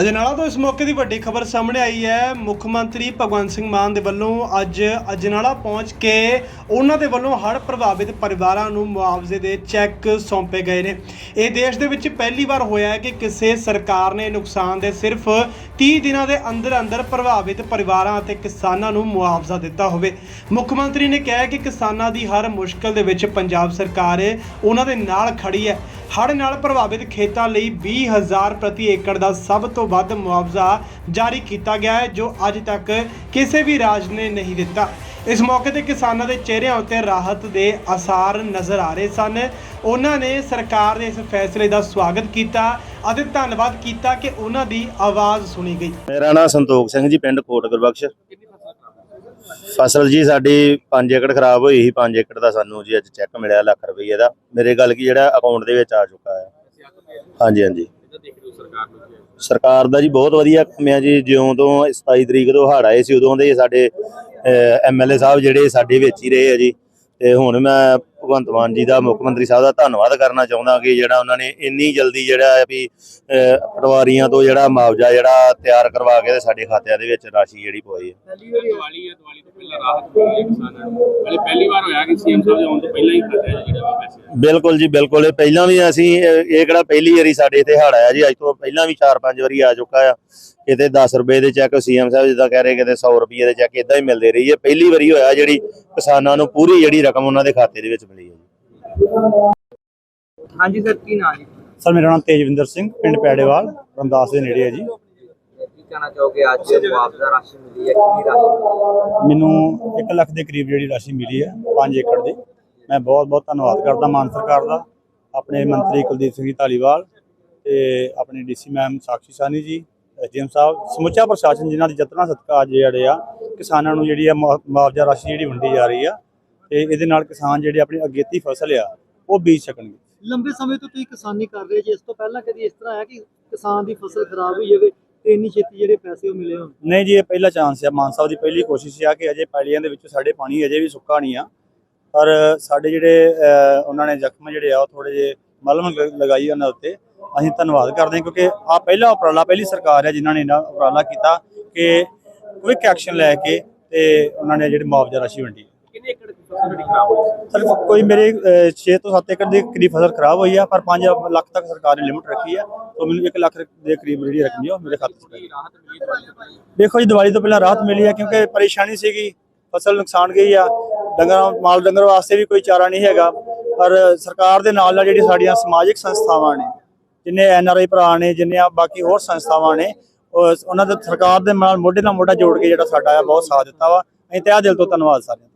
ਅਜਨਾਲਾ ਤੋਂ ਇਸ ਮੌਕੇ ਦੀ ਵੱਡੀ ਖਬਰ ਸਾਹਮਣੇ ਆਈ ਹੈ। ਮੁੱਖ ਮੰਤਰੀ ਭਗਵੰਤ ਸਿੰਘ ਮਾਨ ਦੇ ਵੱਲੋਂ ਅੱਜ ਅਜਨਾਲਾ ਪਹੁੰਚ ਕੇ ਉਹਨਾਂ ਦੇ ਵੱਲੋਂ ਹੜ੍ਹ ਪ੍ਰਭਾਵਿਤ ਪਰਿਵਾਰਾਂ ਨੂੰ ਮੁਆਵਜ਼ੇ ਦੇ ਚੈੱਕ ਸੌਂਪੇ ਗਏ ਨੇ। ਇਹ ਦੇਸ਼ ਦੇ ਵਿੱਚ ਪਹਿਲੀ ਵਾਰ ਹੋਇਆ ਹੈ ਕਿ ਕਿਸੇ ਸਰਕਾਰ ਨੇ ਨੁਕਸਾਨ ਦੇ ਸਿਰਫ 30 ਦਿਨਾਂ ਦੇ ਅੰਦਰ ਅੰਦਰ ਪ੍ਰਭਾਵਿਤ ਪਰਿਵਾਰਾਂ ਅਤੇ ਕਿਸਾਨਾਂ ਨੂੰ ਮੁਆਵਜ਼ਾ ਦਿੱਤਾ ਹੋਵੇ। ਮੁੱਖ ਮੰਤਰੀ ਨੇ ਕਿਹਾ ਕਿ ਕਿਸਾਨਾਂ ਦੀ ਹਰ ਮੁਸ਼ਕਲ ਦੇ ਵਿੱਚ ਪੰਜਾਬ ਸਰਕਾਰ ਉਹਨਾਂ ਦੇ ਨਾਲ ਖੜੀ ਹੈ। ਹੜ੍ਹ ਨਾਲ ਪ੍ਰਭਾਵਿਤ ਖੇਤਾਂ ਲਈ 20000 ਪ੍ਰਤੀ ਏਕੜ ਦਾ ਸਭ ਤੋਂ ਵੱਧ ਮੁਆਵਜ਼ਾ ਜਾਰੀ ਕੀਤਾ ਗਿਆ ਹੈ, ਜੋ ਅੱਜ ਤੱਕ ਕਿਸੇ ਵੀ ਰਾਜ ਨੇ ਨਹੀਂ ਦਿੱਤਾ। ਇਸ ਮੌਕੇ ਤੇ ਕਿਸਾਨਾਂ ਦੇ ਚਿਹਰਿਆਂ ਉੱਤੇ ਰਾਹਤ ਦੇ ਆਸਾਰ ਨਜ਼ਰ ਆ ਰਹੇ ਸਨ। ਉਹਨਾਂ ਨੇ ਸਰਕਾਰ ਦੇ ਇਸ ਫੈਸਲੇ ਦਾ ਸਵਾਗਤ ਕੀਤਾ ਅਤੇ ਧੰਨਵਾਦ ਕੀਤਾ ਕਿ ਉਹਨਾਂ ਦੀ ਆਵਾਜ਼ ਸੁਣੀ ਗਈ। ਮੇਰਾ ਨਾਮ ਸੰਤੋਖ ਸਿੰਘ ਜੀ, ਪਿੰਡ ਕੋਟ ਗੁਰਬਖਸ਼। ਫਸਲ ਜੀ ਸਾਡੀ 5 ਏਕੜ ਖਰਾਬ ਹੋਈ ਸੀ 5 ਏਕੜ ਦਾ ਸਾਨੂੰ ਜੀ ਅੱਜ ਚੈੱਕ ਮਿਲਿਆ ਲੱਖ ਰੁਪਏ ਦਾ। ਮੇਰੇ ਗੱਲ ਕੀ ਜਿਹੜਾ ਅਕਾਊਂਟ ਦੇ ਵਿੱਚ ਆ ਚੁੱਕਾ ਹੈ। ਹਾਂਜੀ ਹਾਂਜੀ। ਸਰਕਾਰ ਦਾ ਜੀ ਬਹੁਤ ਵਧੀਆ ਕੰਮ ਆ ਜੀ। ਜਿਉਂ ਤੋਂ 27 ਤਰੀਕ ਤੋਂ ਹੜ ਆਏ ਸੀ, ਉਦੋਂ ਦੇ ਸਾਡੇ ਐਮਐਲਏ ਸਾਹਿਬ ਜਿਹੜੇ ਸਾਡੇ ਵਿੱਚ ਹੀ ਰਹੇ ਆ ਜੀ। ਤੇ ਹੁਣ ਮੈਂ ਭਗਵੰਤ ਮਾਨ ਜੀ ਦਾ ਮੁੱਖ ਮੰਤਰੀ ਸਾਹਿਬ ਦਾ ਧੰਨਵਾਦ ਕਰਨਾ ਚਾਹੁੰਦਾ ਕਿ ਜਿਹੜਾ ਉਹਨਾਂ ਨੇ ਇੰਨੀ ਜਲਦੀ ਜਿਹੜਾ ਵੀ ਪਟਵਾਰੀਆਂ ਤੋਂ ਜਿਹੜਾ ਮੁਆਵਜ਼ਾ ਜਿਹੜਾ ਤਿਆਰ ਕਰਵਾ ਕੇ ਸਾਡੇ ਖਾਤਿਆਂ ਦੇ ਵਿੱਚ ਰਾਸ਼ੀ ਜਿਹੜੀ ਪਵਾਈ ਹੈ। ਦੀਵਾਲੀ ਹੈ ਦੀਵਾਲੀ ਤੋਂ ਪਹਿਲਾਂ ਰਾਹਤ ਮਿਲੀ ਹੈ ਕਿਸਾਨਾਂ ਨੂੰ ਪਹਿਲੇ ਪਹਿਲੀ ਵਾਰ ਹੋਇਆ ਕਿ ਸੀਐਮ ਸਾਹਿਬ ਦੇ ਆਉਣ ਤੋਂ ਪਹਿਲਾਂ ਹੀ ਖਾਤੇ 'ਚ ਜਿਹੜਾ ਵਾ ਪੈਸੇ ਬਿਲਕੁਲ ਜੀ ਬਿਲਕੁਲ। ਇਹ ਪਹਿਲਾਂ ਵੀ ਅਸੀਂ ਇਹ ਕਿਹੜਾ ਪਹਿਲੀ ਵਾਰੀ ਸਾਡੇ ਇੱਥੇ ਹੜ੍ਹ ਆਇਆ ਜੀ? ਅੱਜ ਤੋਂ ਪਹਿਲਾਂ ਵੀ 4-5 ਵਾਰੀ ਆ ਚੁੱਕਾ ਆ। ਕਿਤੇ 10 ਰੁਪਏ ਦੇ ਚੈੱਕ ਸੀਐਮ ਸਾਹਿਬ ਜਿੱਦਾਂ ਕਹਿ ਰਹੇ ਕਿਤੇ 100 ਰੁਪਏ ਦੇ ਚੈੱਕ ਇਦਾਂ ਹੀ ਮਿਲਦੇ ਰਹੀ ਹੈ ਪਹਿਲੀ ਵਾਰੀ ਹੋਇਆ ਜਿਹੜੀ ਕਿਸਾਨਾਂ ਨੂੰ ਪੂਰੀ ਜਿਹੜੀ ਰਕਮ ਉਹਨਾਂ ਦੇ ਖਾਤੇ ਦੇ ਵਿੱਚ ਮਿਲੀ ਹੈ ਜੀ। ਹਾਂਜੀ ਸਰ ਕੀ ਨਾਂ ਜੀ? ਸਰ ਮੇਰਾ ਨਾਮ ਤੇਜਵਿੰਦਰ ਸਿੰਘ ਪਿੰਡ ਪੈੜੇਵਾਲ ਰਮਦਾਸ ਦੇ ਨੇੜੇ ਹੈ ਜੀ। ਕੀ ਕਹਿਣਾ ਚਾਹੋਗੇ ਅੱਜ ਮੁਆਵਜ਼ਾ ਰਾਸ਼ੀ ਮਿਲੀ ਹੈ ਕਿੰਨੀ ਰਾਸ਼ੀ? ਮੈਨੂੰ 1 ਲੱਖ ਦੇ ਕਰੀਬ ਜਿਹੜੀ ਰਾਸ਼ੀ ਮਿਲੀ ਹੈ 5 ਏਕੜ ਦੀ। ਮੈਂ ਬਹੁਤ ਬਹੁਤ ਧੰਨਵਾਦ ਕਰਦਾ ਮਾਨ ਸਰਕਾਰ ਦਾ ਆਪਣੇ ਮੰਤਰੀ ਕੁਲਦੀਪ ਸਿੰਘ ਧਾਲੀਵਾਲ ਤੇ ਆਪਣੇ ਡੀਸੀ ਮੈਮ ਸਾਕਸ਼ੀ ਸਾਨੀ ਜੀ ਐਸਡੀਐਮ ਸਾਹਿਬ ਸਮੁੱਚਾ ਪ੍ਰਸ਼ਾਸਨ ਜਿਨ੍ਹਾਂ ਦੀ ਯਤਨਾਂ ਸਦਕਾ ਅੱਜ ਜਿਹੜੇ ਆ ਕਿਸਾਨਾਂ ਨੂੰ ਜਿਹੜੀ ਆ ਮੁਆ- ਮੁਆਵਜ਼ਾ ਰਾਸ਼ੀ ਜਿਹੜੀ ਵੰਡੀ ਜਾ ਰਹੀ ਆ ਤੇ ਇਹਦੇ ਨਾਲ ਕਿਸਾਨ ਜਿਹੜੇ ਆਪਣੀ ਅਗੇਤੀ ਫਸਲ ਆ ਉਹ ਬੀਜ ਸਕਣਗੇ। ਲੰਬੇ ਸਮੇਂ ਤੋਂ ਤੁਸੀਂ ਕਿਸਾਨੀ ਕਰ ਰਹੇ ਜੀ ਇਸ ਤੋਂ ਪਹਿਲਾਂ ਕਦੀ ਇਸ ਤਰ੍ਹਾਂ ਆਇਆ ਕਿ ਕਿਸਾਨ ਦੀ ਫਸਲ ਖਰਾਬ ਹੋਈ ਜਾਵੇ ਤੇ ਇੰਨੀ ਛੇਤੀ ਜਿਹੜੇ ਪੈਸੇ ਉਹ ਮਿਲੇ ਹੋਣ? ਨਹੀਂ ਜੀ ਇਹ ਪਹਿਲਾ ਚਾਂਸ ਹੈ ਮਾਨ ਸਾਹਿਬ ਦੀ ਪਹਿਲੀ ਕੋਸ਼ਿਸ਼ ਆ ਕਿ ਅਜੇ ਪੈਲੀਆਂ ਦੇ ਵਿੱਚ ਸਾਡੇ ਪਾਣੀ ਅਜੇ ਵੀ ਸੁੱਕਾ ਨਹੀਂ ਆ। ਪਰ ਸਾਡੇ ਜਿਹੜੇ ਉਹਨਾਂ ਨੇ ਜ਼ਖਮ ਜਿਹੜੇ ਆ ਉਹ ਥੋੜੇ ਜਿਹੇ ਮਲਮ ਲਗਾਈ ਉਹਨਾਂ ਉੱਤੇ। ਅਸੀਂ ਧੰਨਵਾਦ ਕਰਦੇ ਹਾਂ ਕਿਉਂਕਿ ਆ ਪਹਿਲਾ ਉਪਰਾਲਾ ਪਹਿਲੀ ਸਰਕਾਰ ਹੈ ਜਿਨ੍ਹਾਂ ਨੇ ਇਹਨਾਂ ਉਪਰਾਲਾ ਕੀਤਾ ਕਿ ਕੁਇਕ ਐਕਸ਼ਨ ਲੈ ਕੇ ਤੇ ਉਹਨਾਂ ਨੇ ਜਿਹੜੀ ਮੁਆਵਜ਼ਾ ਰਾਸ਼ੀ ਵੰਡੀ। ਕਿੰਨੇ ਏਕੜ ਫਸਲ ਜਿਹੜੀ ਖਰਾਬ ਹੋਈ ਸਰ, ਕੋਈ ਮੇਰੇ 6 ਤੋਂ 7 ਏਕੜ ਦੇ ਕਰੀਬ ਫਸਲ ਖਰਾਬ ਹੋਈ ਆ, ਪਰ 5 ਲੱਖ ਤੱਕ ਸਰਕਾਰ ਨੇ ਲਿਮਟ ਰੱਖੀ ਆ ਤਾਂ ਮੈਨੂੰ 1 ਲੱਖ ਦੇ ਕਰੀਬ ਜਿਹੜੀ ਰਕਮ ਹੈ ਉਹ ਮੇਰੇ ਖਾਤੇ 'ਚ ਦੇਖੋ ਜੀ, ਦੀਵਾਲੀ ਤੋਂ ਪਹਿਲਾਂ ਰਾਹਤ ਮਿਲੀ ਹੈ ਕਿਉਂਕਿ ਪਰੇਸ਼ਾਨੀ ਸੀਗੀ, ਫਸਲ ਨੁਕਸਾਨ ਗਈ ਆ, ਡੰਗਰਾਂ, ਮਾਲ ਡੰਗਰ ਵਾਸਤੇ ਵੀ ਕੋਈ ਚਾਰਾ ਨਹੀਂ ਹੈਗਾ, ਪਰ ਸਰਕਾਰ ਦੇ ਨਾਲ ਨਾਲ ਜਿਹੜੀ ਸਾਡੀਆਂ ਸਮਾਜਿਕ ਸੰਸਥਾਵਾਂ ਨੇ, ਜਿੰਨੇ ਐਨ ਆਰ ਆਈ ਭਰਾ ਨੇ, ਜਿੰਨੇ ਆ ਬਾਕੀ ਹੋਰ ਸੰਸਥਾਵਾਂ ਨੇ ਉਹਨਾਂ ਦੇ, ਸਰਕਾਰ ਦੇ ਨਾਲ ਮੋਢੇ ਨਾਲ ਮੋਢਾ ਜੋੜ ਕੇ ਜਿਹੜਾ ਸਾਡਾ ਆ, ਬਹੁਤ ਸਾਥ ਦਿੱਤਾ ਵਾ। ਅਸੀਂ ਤੇ ਆ ਦਿਲ ਤੋਂ ਧੰਨਵਾਦ ਸਾਰਿਆਂ ਦਾ।